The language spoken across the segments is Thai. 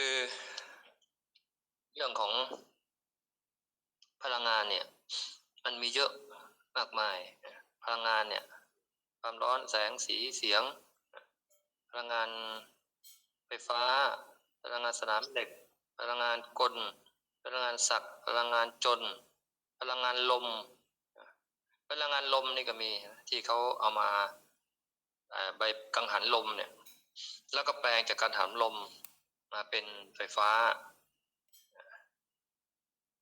คือเรื่องของพลังงานเนี่ย มันมีเยอะมากมาย พลังงานเนี่ย ความร้อนแสงสีเสียง พลังงานไฟฟ้า พลังงานสนามเหล็ก พลังงานกล พลังงานศักพลังงานจน พลังงานลม พลังงานลมนี่ก็มีที่เขาเอามาอ่าใบกังหันลมเนี่ย แล้วก็แปลงจากการหันลม มาเป็นไฟฟ้า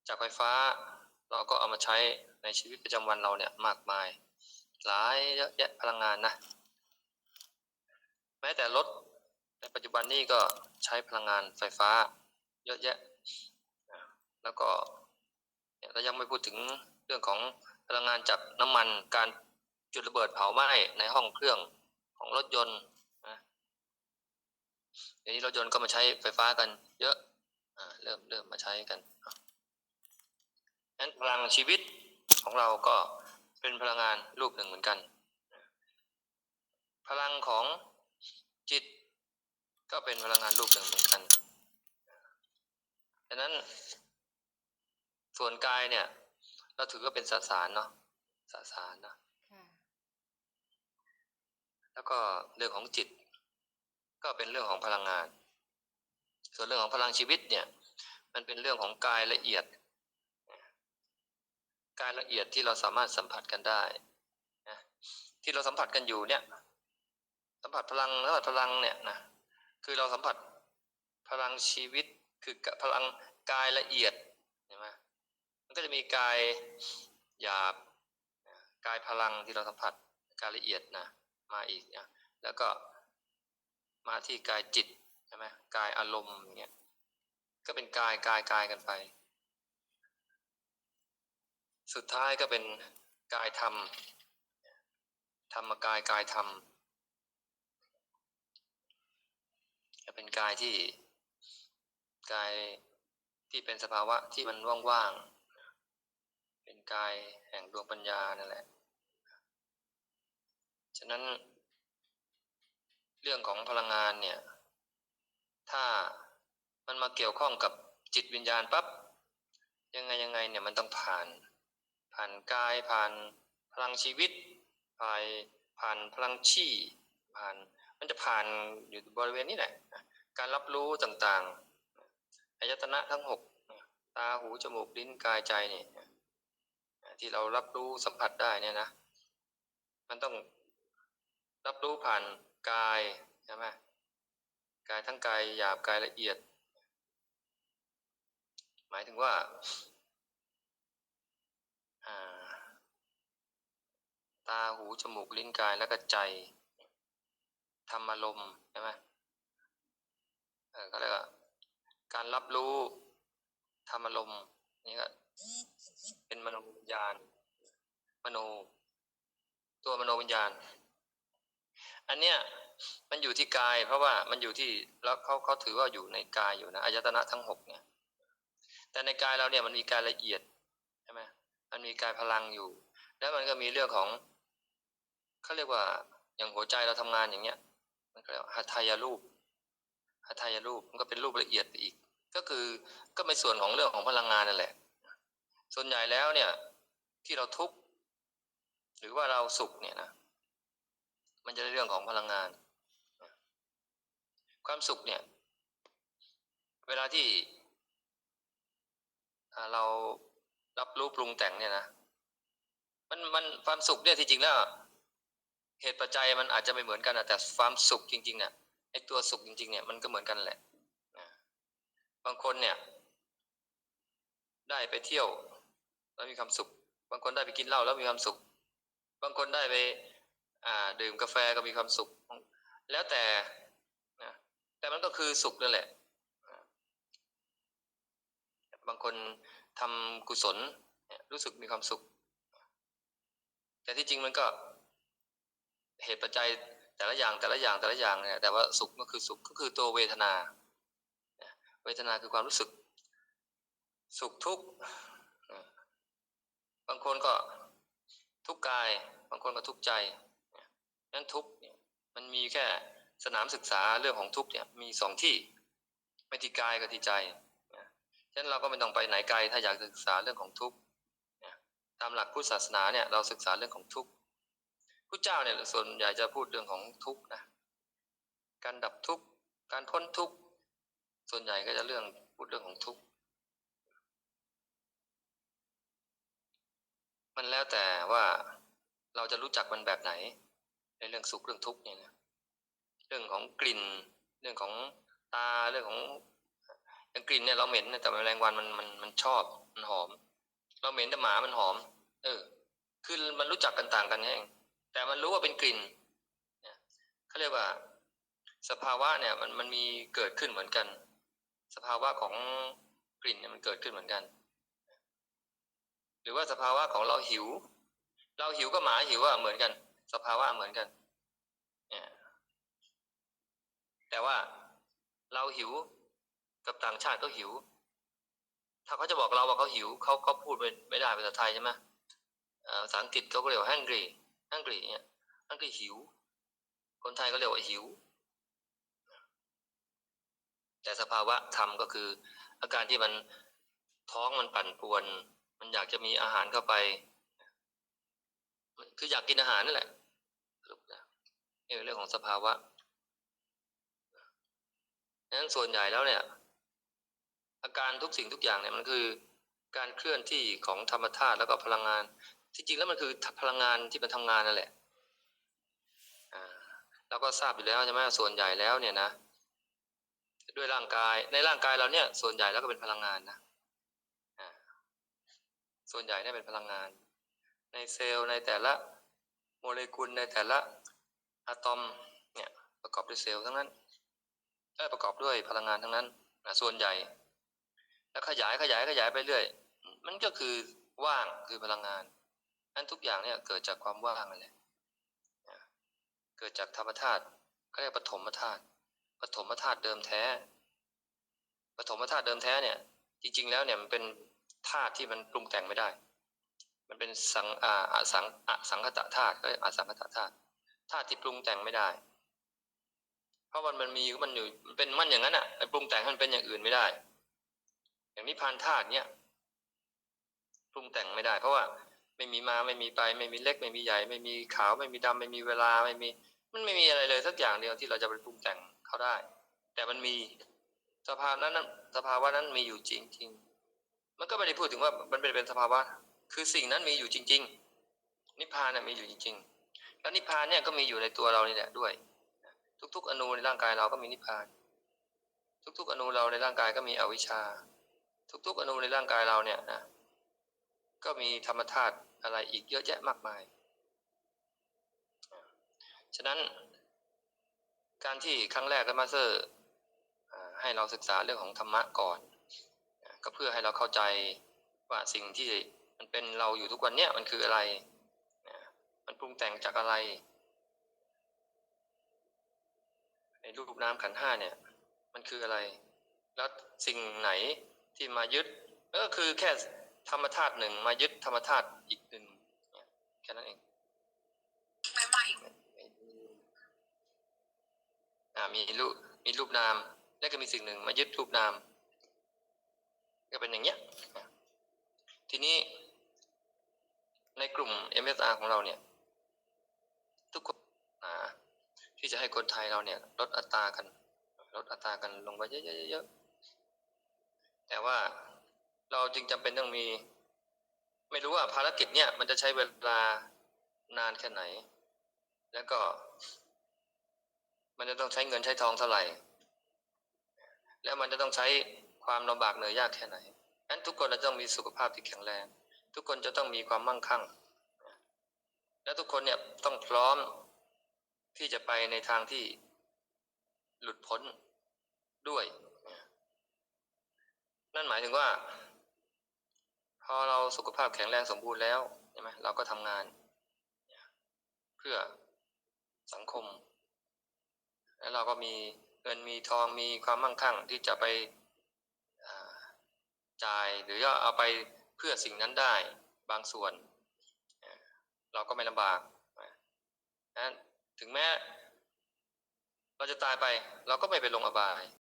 จากไฟฟ้าเราก็เอามาใช้ในชีวิตประจำวันเราเนี่ยมากมาย หลายเยอะแยะพลังงานนะ แม้แต่รถในปัจจุบันนี้ก็ใช้พลังงานไฟฟ้าเยอะแยะ แล้วก็เรายังไม่พูดถึงเรื่องของพลังงานจากน้ำมันการจุดระเบิดเผาไหม้ในห้องเครื่องของรถยนต์ เดี๋ยวนี้รถยนต์ก็มาใช้ไฟฟ้ากันเยอะอ่าเริ่มเริ่มมาใช้กันนั้นพลังชีวิตของเราก็เป็นพลังงานรูปหนึ่งเหมือนกัน พลังของจิตก็เป็นพลังงานรูปหนึ่งเหมือนกันดังนั้นส่วนกายเนี่ย เราถือว่าเป็นสสารเนาะสสารเนาะค่ะแล้วก็เรื่องของจิต ก็เป็นเรื่องของพลังงาน ส่วนเรื่องของพลังชีวิตเนี่ยมันเป็นเรื่องของกายละเอียด กายละเอียดที่เราสามารถสัมผัสกันได้นะที่เราสัมผัสกันอยู่เนี่ยสัมผัสพลังสัมผัสพลังเนี่ยนะคือเราสัมผัสพลังชีวิตคือพลังกายละเอียดเห็นไหมมันก็จะมีกายหยาบกายพลังที่เราสัมผัสกายละเอียดนะมาอีกนะแล้วก็ มาที่กายจิตใช่ไหมกายอารมณ์อย่างเงี้ยก็เป็นกายกายกายกันไป สุดท้ายก็เป็นกายธรรมธรรมกายกายธรรมจะเป็นกายที่กายที่เป็นสภาวะที่มันว่างๆเป็นกายแห่งดวงปัญญานั่นแหละ ฉะนั้น เรื่องของพลังงานเนี่ย ถ้ามันมาเกี่ยวข้องกับจิตวิญญาณปั๊บยังไงยังไงเนี่ยมันต้องผ่าน ผ่านกายผ่านพลังชีวิต ผ่านผ่านพลังชี่ผ่าน มันจะผ่านอยู่บริเวณนี้แหละการรับรู้ต่างๆอายตนะทั้งหกตาหูจมูกลิ้นกายใจเนี่ยที่เรารับรู้สัมผัสได้เนี่ยนะ มันต้องรับรู้ผ่าน กายใช่ไหมกายทั้งกายหยาบกายละเอียด หมายถึงว่าตาหูจมูกลิ้นกายแล้วก็ใจธรรมารมณ์ใช่ไหมเออก็เรียกว่าการรับรู้ธรรมารมณ์นี่ก็เป็นมโนวิญญาณ มโน ตัวมโนวิญญาณ อันเนี้ยมันอยู่ที่กาย เพราะว่ามันอยู่ที่แล้วเขาเขาถือว่าอยู่ในกายอยู่นะอายตนะทั้งหกเนี่ย แต่ในกายเราเนี่ยมันมีกายละเอียดใช่ไหมมันมีกายพลังอยู่ แล้วมันก็มีเรื่องของเขาเรียกว่าอย่างหัวใจเราทำงานอย่างเงี้ย มันก็เรียกว่าหัตถยรูปหัตถยรูปมันก็เป็นรูปละเอียดไปอีก ก็คือก็เป็นส่วนของเรื่องของพลังงานนั่นแหละ ส่วนใหญ่แล้วเนี่ยที่เราทุกข์หรือว่าเราสุขเนี่ยนะ มันจะเรื่องของพลังงาน ความสุขเนี่ย เวลาที่เรารับรู้ปรุงแต่งเนี่ยนะมันมันความสุขเนี่ยที่จริงแล้วเหตุปัจจัยมันอาจจะไม่เหมือนกันนะแต่ความสุขจริงๆเนี่ยไอตัวสุขจริงๆเนี่ยมันก็เหมือนกันแหละบางคนเนี่ย ได้ไปเที่ยวแล้วมีความสุข บางคนได้ไปกินเหล้าแล้วมีความสุข บางคนได้ไป ดื่มกาแฟก็มีความสุข แล้วแต่นะแต่มันก็คือสุขนั่นแหละ บางคนทำกุศลรู้สึกมีความสุข แต่ที่จริงมันก็เหตุปัจจัยแต่ละอย่างแต่ละอย่างแต่ละอย่างเนี่ยแต่ว่าสุขก็คือสุขก็คือตัวเวทนา เวทนาคือความรู้สึก สุขทุกข์บางคนก็ทุกกาย บางคนก็ทุกใจ นั้นทุกเนี่ยมันมีแค่สนามศึกษาเรื่องของทุกเนี่ยมีสองที่ไม่ที่กายก็ที่ใจนะฉะนั้นเราก็ไม่ต้องไปไหนไกลถ้าอยากศึกษาเรื่องของทุกนะตามหลักพุทธศาสนาเนี่ยเราศึกษาเรื่องของทุกพระเจ้าเนี่ยส่วนใหญ่จะพูดเรื่องของทุกนะการดับทุกการพ้นทุกส่วนใหญ่ก็จะเรื่องพูดเรื่องของทุกมันแล้วแต่ว่าเราจะรู้จักมันแบบไหน เรื่องสุขเรื่องทุกข์เนี่ยนะเรื่องของกลิ่น เรื่องของตาเรื่องของอย่างกลิ่นเนี่ยเราเหม็นแต่แมลงวันมันมันมันชอบมันหอม เราเหม็นแต่หมามันหอม เออ คือมันรู้จักกันต่างกันแค่เองแต่มันรู้ว่าเป็นกลิ่นเนี่ยเขาเรียกว่า สภาวะเนี่ยมันมันมีเกิดขึ้นเหมือนกัน สภาวะของกลิ่นเนี่ยมันเกิดขึ้นเหมือนกัน หรือว่าสภาวะของเราหิว เราหิวก็หมาหิวอะเหมือนกัน สภาวะเหมือนกันแต่ว่าเราหิวกับต่างชาติก็หิว ถ้าเขาจะบอกเราว่าเขาหิวเขาเขาพูดไม่ไม่ได้ภาษาไทยใช่ไหมอ่อภาษาอังกฤษเขาก็เรียกว่า hungry hungry เนี่ย hungry หิว คนไทยก็เรียกว่าหิว แต่สภาวะธรรมก็คือ อาการที่มันท้องมันปั่นป่วน มันอยากจะมีอาหารเข้าไป คืออยากกินอาหารนั่นแหละสรุปนะนี่เป็นเรื่องของสภาวะงนั้นส่วนใหญ่แล้วเนี่ย อาการทุกสิ่งทุกอย่างเนี่ยมันคือ การเคลื่อนที่ของธรรมธาตุแล้วก็พลังงาน ที่จริงแล้วมันคือพลังงานที่มันทำงานนั่นแหละอ่าเราก็ทราบอยู่แล้วใช่ไหมส่วนใหญ่แล้วเนี่ยนะด้วยร่างกายในร่างกายเราเนี่ย ส่วนใหญ่แล้วก็เป็นพลังงานนะอ่าส่วนใหญ่เนี่ยเป็นพลังงาน เซลล์ในแต่ละโมเลกุลในแต่ละอะตอมเนี่ยประกอบด้วยเซลล์ทั้งนั้นเอ้ประกอบด้วยพลังงานทั้งนั้นนะส่วนใหญ่ แล้วขยายขยายขยายไปเรื่อย มันก็คือว่างคือพลังงานนั้นทุกอย่างเนี่ยเกิดจากความว่างนั่นแหละเกิดจากธรรมธาตุเขาเรียกปฐมธาตุปฐมธาตุเดิมแท้ปฐมธาตุเดิมแท้เนี่ย จริง ๆ แล้วเนี่ยมันเป็นธาตุที่มันปรุงแต่งไม่ได้ มันเป็นสังอาอสังอสังคตธาตุก็อสังคตธาตุธาตุที่ปรุงแต่งไม่ได้ เพราะมันมันมีมันอยู่มันเป็นมันอย่างนั้นอะไอ้ปรุงแต่งมันเป็นอย่างอื่นไม่ได้ อย่างนิพพานธาตุเนี่ยปรุงแต่งไม่ได้ เพราะว่าไม่มีมาไม่มีไป ไม่มีเล็ก ไม่มีใหญ่ ไม่มีขาว ไม่มีดำไม่มีเวลาไม่มี มันไม่มีอะไรเลยสักอย่างเดียวที่เราจะไปปรุงแต่งเขาได้ แต่มันมีสภาพนั้นนั้นสภาวะนั้นมีอยู่จริงๆมันก็ไม่ได้พูดถึงว่ามันเป็นเป็นสภาวะ คือสิ่งนั้นมีอยู่จริง ๆ นิพพานน่ะมีอยู่จริง ๆ แล้วนิพพานเนี่ยก็มีอยู่ในตัวเรานี่แหละด้วย ทุก ๆ อนูในร่างกายเราก็มีนิพพาน ทุก ๆ อนูเราในร่างกายก็มีอวิชชา ทุก ๆ อนูในร่างกายเราเนี่ยนะก็มีธรรมธาตุอะไรอีกเยอะแยะมากมาย ฉะนั้นการที่ครั้งแรกแล้วมาสเตอร์ให้เราศึกษาเรื่องของธรรมะก่อน ก็เพื่อให้เราเข้าใจว่าสิ่งที่ มันเป็นเราอยู่ทุกวันเนี้ยมันคืออะไรอ่ามันปรุงแต่งจากอะไร ในรูปน้ำขันธ์ห้าเนี่ย มันคืออะไร แล้วสิ่งไหนที่มายึดก็คือแค่ธรรมธาตุหนึ่งมายึดธรรมธาตุอีกหนึ่งเนี่ยแค่นั้นเองใหม่อ่ามีรูปมีรูปนาม แล้วก็มีสิ่งหนึ่งมายึดรูปนาม ก็เป็นอย่างเงี้ยอะทีนี้ ในกลุ่ม MSR ของเราเนี่ย ทุกคนที่จะให้คนไทยเราเนี่ย ลดอัตรากัน ลดอัตรากันลงไปเยอะๆๆแต่ว่าเราจึงจำเป็นต้องมี ไม่รู้ว่าภารกิจเนี่ย มันจะใช้เวลานานแค่ไหน แล้วก็ มันจะต้องใช้เงินใช้ทองเท่าไหร่ แล้วมันจะต้องใช้ความลำบากเหนื่อยยากแค่ไหนนั้นทุกคนจะต้องมีสุขภาพที่แข็งแรง ทุกคนจะต้องมีความมั่งคั่ง และทุกคนเนี่ยต้องพร้อมที่จะไปในทางที่หลุดพ้นด้วย นั่นหมายถึงว่า พอเราสุขภาพแข็งแรงสมบูรณ์แล้วใช่ไหมเราก็ทำงาน เพื่อสังคม แล้วเราก็มีเงินมีทองมีความมั่งคั่งที่จะไปจ่ายหรือว่าเอาไป พื่อสิ่งนั้นได้บางส่วน เราก็ไม่ลำบากนะถึงแม้ เราจะตายไป เราก็ไม่ไปลงอบาย